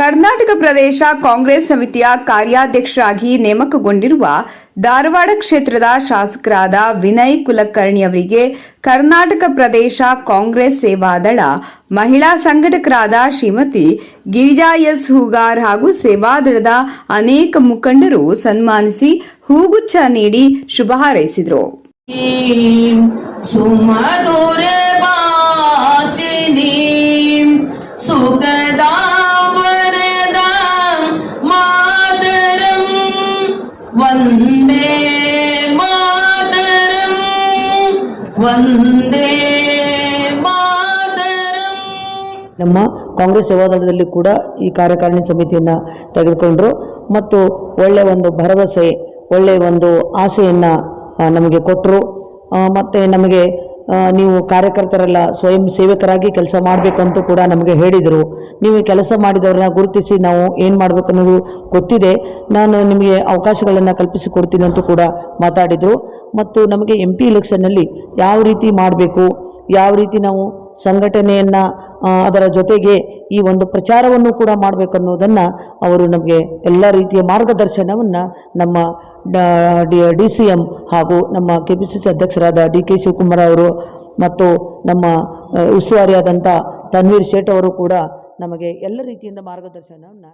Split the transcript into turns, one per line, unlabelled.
ಕರ್ನಾಟಕ ಪ್ರದೇಶ ಕಾಂಗ್ರೆಸ್ ಸಮಿತಿಯ ಕಾರ್ಯಾಧ್ಯಕ್ಷರಾಗಿ ನೇಮಕಗೊಂಡಿರುವ ಧಾರವಾಡ ಕ್ಷೇತ್ರದ ಶಾಸಕರಾದ ವಿನಯ್ ಕುಲಕರ್ಣಿ ಅವರಿಗೆ ಕರ್ನಾಟಕ ಪ್ರದೇಶ ಕಾಂಗ್ರೆಸ್ ಸೇವಾದಳ, ಮಹಿಳಾ ಸಂಘಟಕರಾದ ಶ್ರೀಮತಿ ಗಿರಿಜಾ ಎಸ್ ಹೂಗಾರ್ ಹಾಗೂ ಸೇವಾದಳದ ಅನೇಕ ಮುಖಂಡರು ಸನ್ಮಾನಿಸಿ ಹೂಗುಚ್ಛ ನೀಡಿ ಶುಭ ಹಾರೈಸಿದರು.
ವಂದೇ ಮಾತರಂ ವಂದೇ ಮಾತರಂ.
ನಮ್ಮ ಕಾಂಗ್ರೆಸ್ ಸೇವಾದಳದಲ್ಲಿ ಕೂಡ ಈ ಕಾರ್ಯಕಾರಿಣಿ ಸಮಿತಿಯನ್ನು ತೆಗೆದುಕೊಂಡ್ರು. ಮತ್ತು ಒಳ್ಳೆಯ ಒಂದು ಭರವಸೆ ಒಳ್ಳೆಯ ಒಂದು ಆಸೆಯನ್ನು ನಮಗೆ ಕೊಟ್ಟರು ಮತ್ತು ನಮಗೆ ನೀವು ಕಾರ್ಯಕರ್ತರೆಲ್ಲ ಸ್ವಯಂ ಸೇವಕರಾಗಿ ಕೆಲಸ ಮಾಡಬೇಕಂತೂ ಕೂಡ ನಮಗೆ ಹೇಳಿದರು. ನೀವು ಕೆಲಸ ಮಾಡಿದವ್ರನ್ನ ಗುರುತಿಸಿ ನಾವು ಏನು ಮಾಡಬೇಕು ಅನ್ನೋದು ಗೊತ್ತಿದೆ. ನಾನು ನಿಮಗೆ ಅವಕಾಶಗಳನ್ನು ಕಲ್ಪಿಸಿಕೊಡ್ತೀನಿ ಅಂತೂ ಕೂಡ ಮಾತಾಡಿದರು. ಮತ್ತು ನಮಗೆ ಎಂ ಪಿ ಇಲೆಕ್ಷನ್ನಲ್ಲಿ ಯಾವ ರೀತಿ ಮಾಡಬೇಕು, ಯಾವ ರೀತಿ ನಾವು ಸಂಘಟನೆಯನ್ನು ಅದರ ಜೊತೆಗೆ ಈ ಒಂದು ಪ್ರಚಾರವನ್ನು ಕೂಡ ಮಾಡಬೇಕನ್ನೋದನ್ನು ಅವರು ನಮಗೆ ಎಲ್ಲ ರೀತಿಯ ಮಾರ್ಗದರ್ಶನವನ್ನು ನಮ್ಮ ಡಿ ಸಿ ಎಂ ಹಾಗೂ ನಮ್ಮ ಕೆ ಪಿ ಸಿ ಸಿ ಅಧ್ಯಕ್ಷರಾದ ಡಿ ಕೆ ಶಿವಕುಮಾರ್ ಅವರು ಮತ್ತು ನಮ್ಮ ಉಸ್ತುವಾರಿಯಾದಂಥ ತನ್ವೀರ್ ಶೇಟ್ ಅವರು ಕೂಡ ನಮಗೆ ಎಲ್ಲ ರೀತಿಯಿಂದ ಮಾರ್ಗದರ್ಶನವನ್ನು